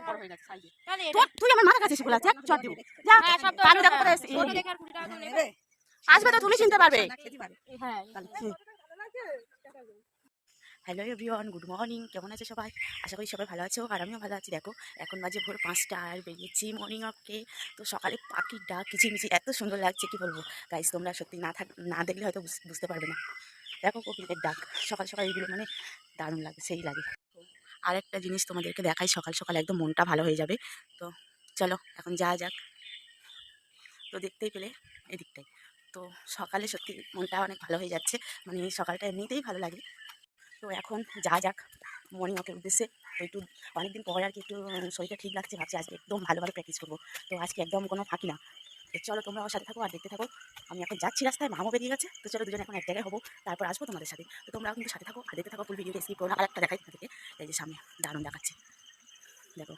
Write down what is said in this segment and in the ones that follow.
বড় হয়ে তুই আমার কাছে চট দিব। যা, দেখো কোথায় আসবে তো তুমি চিনতে পারবে। হ্যালো এভরিওয়ান গুড মর্নিং কেমন আছে সবাই? আশা করি সবাই ভালো আছো, আর আমিও ভালো আছি। দেখো, এখন বাজে ভোর পাঁচটা আর বেরিয়েছি মর্নিং ওয়াকে তো সকালে পাখির ডাক কিচিমিচি এত সুন্দর লাগছে, কি বলব? গাইস তোমরা সত্যি না থাক, না দেখলে হয়তো বুঝ- বুঝতে পারবে না। দেখো কোকিলের ডাক, সকাল সকাল এগুলো মানে দারুণ লাগে, সেই লাগে। আর একটা জিনিস তোমাদেরকে দেখাই, সকাল সকাল একদম মনটা ভালো হয়ে যাবে। তো চলো, এখন যাওয়া যাক। তো দেখতেই পেলে এদিকটাই। তো সকালে সত্যি মনটা অনেক ভালো হয়ে যাচ্ছে। মানে সকালটা এমনিতেই ভালো লাগে। তো এখন যা যাক। মর্নিং ওয়াকের উদ্দেশ্যে। একটু অনেকদিন পরে আর কি একটু শরীরটা ঠিক লাগছে, ভাবছি আজকে একদম ভালোভাবে প্র্যাকটিস করব। তো আজকে একদম কোনো ফাঁকি না। তো চলো তোমরা আমার সাথে থাকো আর দেখতে থাকো। আমি এখন যাচ্ছি রাস্তায় মামও বেরিয়ে গেছে। তো চলো দুজন এখন এক জায়গায় হব, তারপর আসব তোমাদের সাথে। তো তোমরা কিন্তু সাথে থাকো আর দেখতে থাকো ফুল ভিডিওটা স্কিপ করো আর একটা দেখাই তোমাদেরকে। এই যে সামনে দারুণ দেখাচ্ছে। দেখো,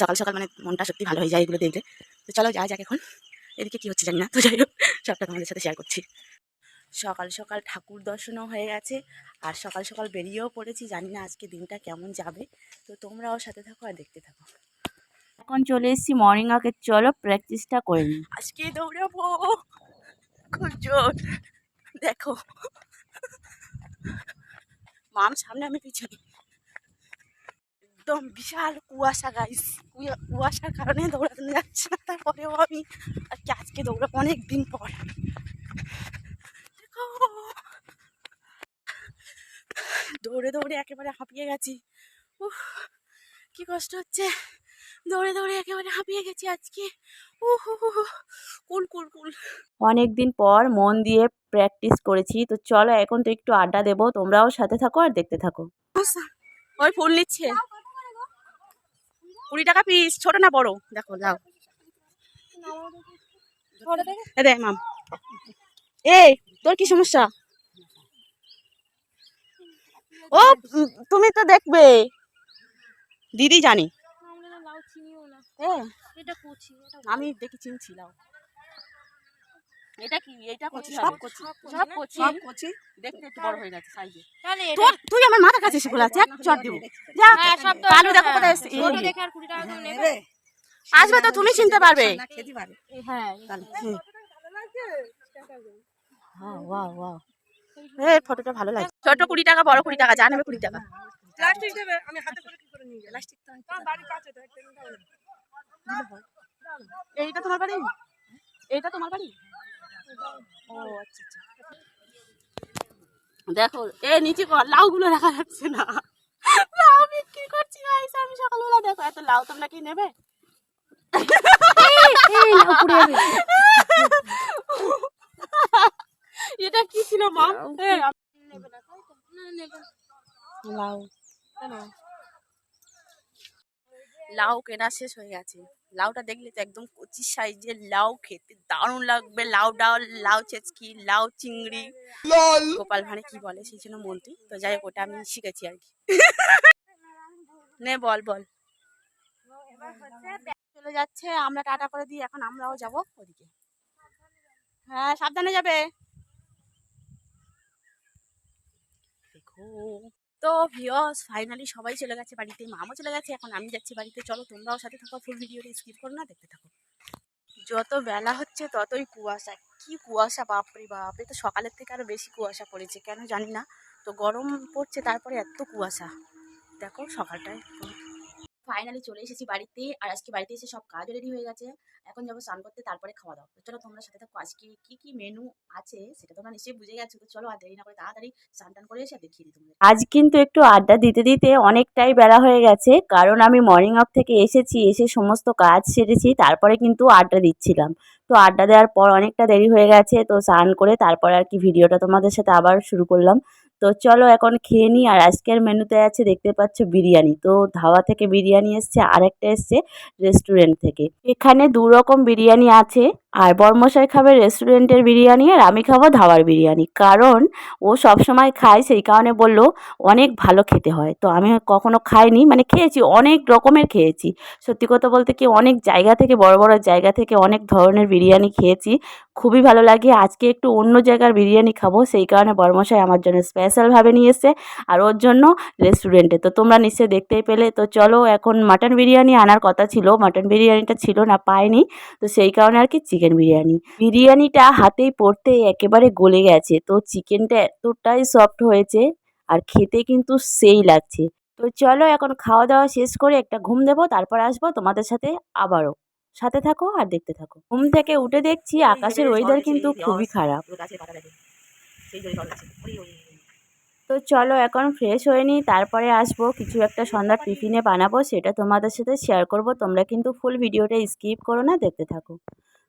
সকাল সকাল মানে মনটা সত্যি ভালো হয়ে যায় এগুলো দেখলে। তো চলো যা যাক এখন। এদিকে কী হচ্ছে জানি না। তো যাই হোক, সবটা তোমাদের সাথে শেয়ার করছি। সকাল সকাল ঠাকুর দর্শনও হয়ে গেছে। আর সকাল সকাল বেরিয়েও পড়েছি জানি না আজকে দিনটা কেমন যাবে। তো তোমরাও সাথে থাকো আর দেখতে থাকো। এখন চলে এসেছি মর্নিং ওয়াকে চলো প্র্যাকটিসটা করে নিই। আজকে দৌড়াবো। খুব জোর। দেখো। মাম সামনে আমি পিছনে। একদম বিশাল কুয়াশা গাইস কুয়াশার কারণে দৌড়াতে যাচ্ছে না তারপরেও আমি আজকে আজকে দৌড়াবো অনেক দিন পর দেখো দৌড়ে দৌড়ে একেবারে হাঁপিয়ে গেছি। উফ কি কষ্ট হচ্ছে। দৌড়ে দৌড়ে একেবারে হাঁপিয়ে গেছি আজকে। উহ কুল কুল কুল। অনেক দিন পর মন দিয়ে প্র্যাকটিস করেছি। তো চলো এখন তো একটু আড্ডা দেবো। তোমরাও সাথে থাকো আর দেখতে থাকো। ওই ফুল নিচ্ছে। কুড়ি টাকা পিস ছোট না বড়? দেখো এ দে মাম। এই তোর কি সমস্যা? ও তুমি তো দেখবে। দিদি জানি। হ্যাঁ আমি দেখি চিনছি লাও এটা কি? এটা কচি সব কচি সব কচি। সব কচি? দেখতে একটু বড় হয়ে গেছে সাইজে তোর তুই আমার মাথার কাছে এসে চট দিব। যা কালু দেখো কোথায় এসে আসবে তো তুমি চিনতে পারবে। হ্যাঁ ফটোটা ভালো লাগে ছোট কুড়ি টাকা বড় কুড়ি টাকা যা নেবে কুড়ি টাকা। প্লাস্টিক দেবে আমি হাতে করে কি করে নিয়ে যাই? প্লাস্টিক তো আমার বাড়ির কাছে তো এইটা তোমার বাড়ি? এইটা তোমার বাড়ি? ও আচ্ছা আচ্ছা। দেখো এ নিচে কর লাউ গুলো রাখা যাচ্ছে না। লাউ বিক্রি করছি গাইস আমি সকালবেলা দেখো এত লাউ তোমরা কি নেবে? এটা কি ছিল মা লাউ। লাউ কেনা শেষ হয়ে গেছে। লাউটা দেখলে তো একদম কচি সাইজের লাউ খেতে দারুণ লাগবে। লাউ ডাল লাউ চেচকি লাউ চিংড়ি। গোপাল ভাঁড়ে কি বলে সেই জন্য মন্ত্রী তো যাই হোক ওটা আমি শিখেছি আর কি। নে বল বল। চলে যাচ্ছে আমরা টাটা করে দিই এখন আমরাও যাব ওদিকে। হ্যাঁ সাবধানে যাবে। তো ভিওস ফাইনালি সবাই চলে গেছে বাড়িতে, মামও চলে গেছে, এখন আমি যাচ্ছি বাড়িতে। চলো, তোমরাও সাথে থাকো ফুল ভিডিওটা স্কিপ করো না, দেখতে থাকো। যত বেলা হচ্ছে, ততই কুয়াশা। কি কুয়াশা, বাপরে বাপ! তো সকালের থেকে আরও বেশি কুয়াশা পড়েছে, কেন জানি না। তো গরম পড়ছে, তারপরে এত কুয়াশা। দেখো, সকালটায়। ফাইনালি চলে এসেছি বাড়িতে, আর আজকে বাড়িতে এসে সব কাজ রেডি হয়ে গেছে। এখন যাব স্নান করতে, তারপরে খাওয়া দাওয়া। তো চলো তোমরা সাথে থাকো। আজকে কি কি মেনু আছে সেটা তোমরা নিশ্চয়ই বুঝে গেছো। তো চলো আর দেরি না করে তাড়াতাড়ি স্নান টান করে এসে দেখিয়ে দিই তোমাদের। আজ কিন্তু একটু আড্ডা দিতে দিতে অনেকটাই বেলা হয়ে গেছে। কারণ আমি মর্নিং ওয়াক থেকে এসেছি, এসে সমস্ত কাজ সেরেছি, তারপরে কিন্তু আড্ডা দিচ্ছিলাম। তো আড্ডা দেওয়ার পর অনেকটা দেরি হয়ে গেছে, তো স্নান করে তারপরে আর কি ভিডিওটা তোমাদের সাথে আবার শুরু করলাম। তো চলো এখন খেয়ে নিই। আর আজকের মেনুতে আছে দেখতে পাচ্ছ বিরিয়ানি। তো ধাওয়া থেকে বিরিয়ানি এসছে আর একটা এসছে রেস্টুরেন্ট থেকে। এখানে দু রকম বিরিয়ানি আছে। আর বর্মশাই খাবে রেস্টুরেন্টের বিরিয়ানি আর আমি খাব ধাবার বিরিয়ানি। কারণ ও সব সময় খায়, সেই কারণে বলল অনেক ভালো খেতে হয়। তো আমি কখনো খাইনি মানে খেয়েছি, অনেক রকমের খেয়েছি। সত্যি কথা বলতে কি অনেক জায়গা থেকে, বড় বড় জায়গা থেকে অনেক ধরনের বিরিয়ানি খেয়েছি। খুবই ভালো লাগে, আজকে একটু অন্য জায়গার বিরিয়ানি খাব। সেই কারণে বরমশাই আমার জন্য স্পেশালভাবে নিয়ে এসছে আর ওর জন্য রেস্টুরেন্টে তো তোমরা নিশ্চয়ই দেখতেই পেলে। তো চলো, এখন মাটন বিরিয়ানি আনার কথা ছিল। মাটন বিরিয়ানিটা ছিল না, পাইনি। তো সেই কারণে আর কি চিকেন বিরিয়ানি। বিরিয়ানিটা হাতেই পড়তে একেবারে গলে গেছে। তো চিকেনটা এতটাই সফট হয়েছে আর খেতে কিন্তু সেই লাগছে। তো চলো এখন খাওয়া দাওয়া শেষ করে একটা ঘুম দেবো তারপর আসব তোমাদের সাথে আবারও। সাথে থাকো আর দেখতে থাকো। ঘুম থেকে উঠে দেখছি আকাশের ওয়েদার কিন্তু খুবই খারাপ। সেই চলো এখন ফ্রেশ হয়ে নিই, তারপরে আসব। কিছু একটা সন্ধ্যার টিফিনে বানাবো, সেটা তোমাদের সাথে শেয়ার করব। তোমরা কিন্তু ফুল ভিডিওটা স্কিপ করো না, দেখতে থাকো।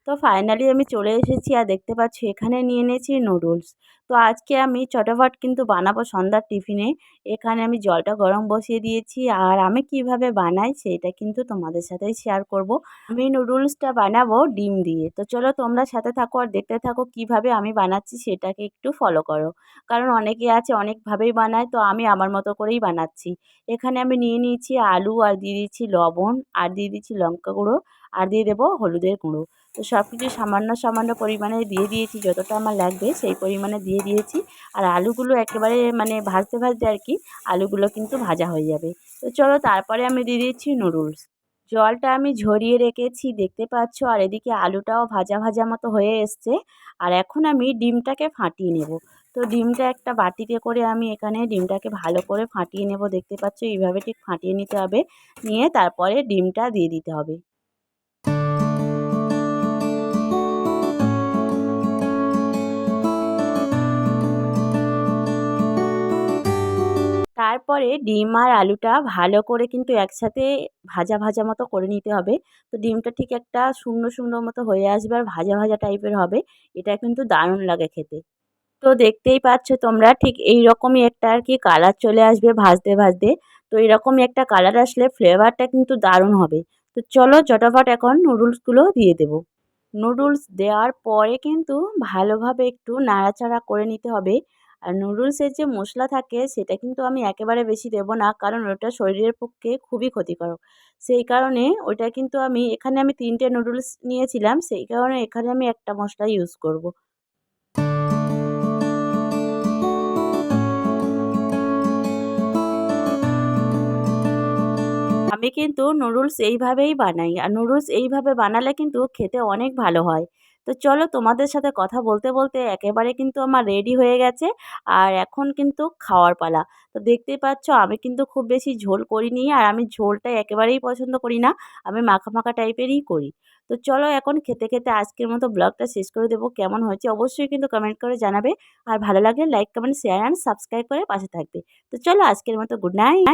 তো ফাইনালি আমি চলে এসেছি আর দেখতে পাচ্ছি এখানে নিয়ে নিয়েছি নুডলস তো আজকে আমি চটাফট কিন্তু বানাবো সন্ধ্যার টিফিনে এখানে আমি জলটা গরম বসিয়ে দিয়েছি আর আমি কীভাবে বানাই সেটা কিন্তু তোমাদের সাথেই শেয়ার করব। আমি নুডলসটা বানাবো ডিম দিয়ে। তো চলো তোমরা সাথে থাকো আর দেখতে থাকো কীভাবে আমি বানাচ্ছি সেটাকে একটু ফলো করো। কারণ অনেকে আছে অনেকভাবেই বানায়, তো আমি আমার মতো করেই বানাচ্ছি। এখানে আমি নিয়ে নিয়েছি আলু আর দিয়ে দিচ্ছি লবণ আর দিয়ে দিচ্ছি লঙ্কা গুঁড়ো আর দিয়ে দেবো হলুদের গুঁড়ো। তো সব কিছু সামান্য সামান্য পরিমাণে দিয়ে দিয়েছি, যতটা আমার লাগবে সেই পরিমাণে দিয়ে দিয়েছি। আর আলুগুলো একেবারে মানে ভাজতে ভাজতে আর কি আলুগুলো কিন্তু ভাজা হয়ে যাবে। তো চলো তারপরে আমি দিয়ে দিচ্ছি নুডলস জলটা আমি ঝরিয়ে রেখেছি, দেখতে পাচ্ছ? আর এদিকে আলুটাও ভাজা ভাজা মতো হয়ে এসছে। আর এখন আমি ডিমটাকে ফাটিয়ে নেব। তো ডিমটা একটা বাটিতে করে আমি এখানে ডিমটাকে ভালো করে ফাটিয়ে নেব। দেখতে পাচ্ছ? এইভাবে ঠিক ফাটিয়ে নিতে হবে। নিয়ে তারপরে ডিমটা দিয়ে দিতে হবে। তারপরে ডিম আর আলুটা ভালো করে কিন্তু একসাথে ভাজা ভাজা মতো করে নিতে হবে। তো ডিমটা ঠিক একটা শূন্য শূন্য মতো হয়ে আসবে আর ভাজা ভাজা টাইপের হবে। এটা কিন্তু দারুণ লাগে খেতে। তো দেখতেই পাচ্ছ তোমরা ঠিক এই রকমই একটা আর কি কালার চলে আসবে ভাজতে ভাজতে। তো এরকমই একটা কালার আসলে ফ্লেভারটা কিন্তু দারুণ হবে। তো চলো চটাফট এখন নুডলসগুলো দিয়ে দেবো। নুডলস দেওয়ার পরে কিন্তু ভালোভাবে একটু নাড়াচাড়া করে নিতে হবে। আর নুডলসের যে মশলা থাকে সেটা কিন্তু আমি একেবারে বেশি দেবো না। কারণ ওটা শরীরের পক্ষে খুবই ক্ষতিকারক। সেই কারণে ওটা কিন্তু আমি, এখানে আমি তিনটে নুডলস নিয়েছিলাম, সেই কারণে এখানে আমি একটা মশলা ইউজ করব। আমি কিন্তু নুডলস এইভাবেই বানাই। আর নুডলস এইভাবে বানালে কিন্তু খেতে অনেক ভালো হয়। তো চলো তোমাদের সাথে কথা বলতে বলতে একেবারে কিন্তু আমার রেডি হয়ে গেছে। আর এখন কিন্তু খাওয়ার পালা। তো দেখতেই পাচ্ছ, আমি কিন্তু খুব বেশি ঝোল করিনি আর আমি ঝোলটা একেবারেই পছন্দ করি না। আমি মাখা মাখা টাইপেরই করি। তো চলো এখন খেতে খেতে আজকের মতো ব্লগটা শেষ করে দেবো। কেমন হয়েছে অবশ্যই কিন্তু কমেন্ট করে জানাবে। আর ভালো লাগলে like comment share and subscribe করে পাশে থাকবে। তো চলো আজকের মতো গুড নাইট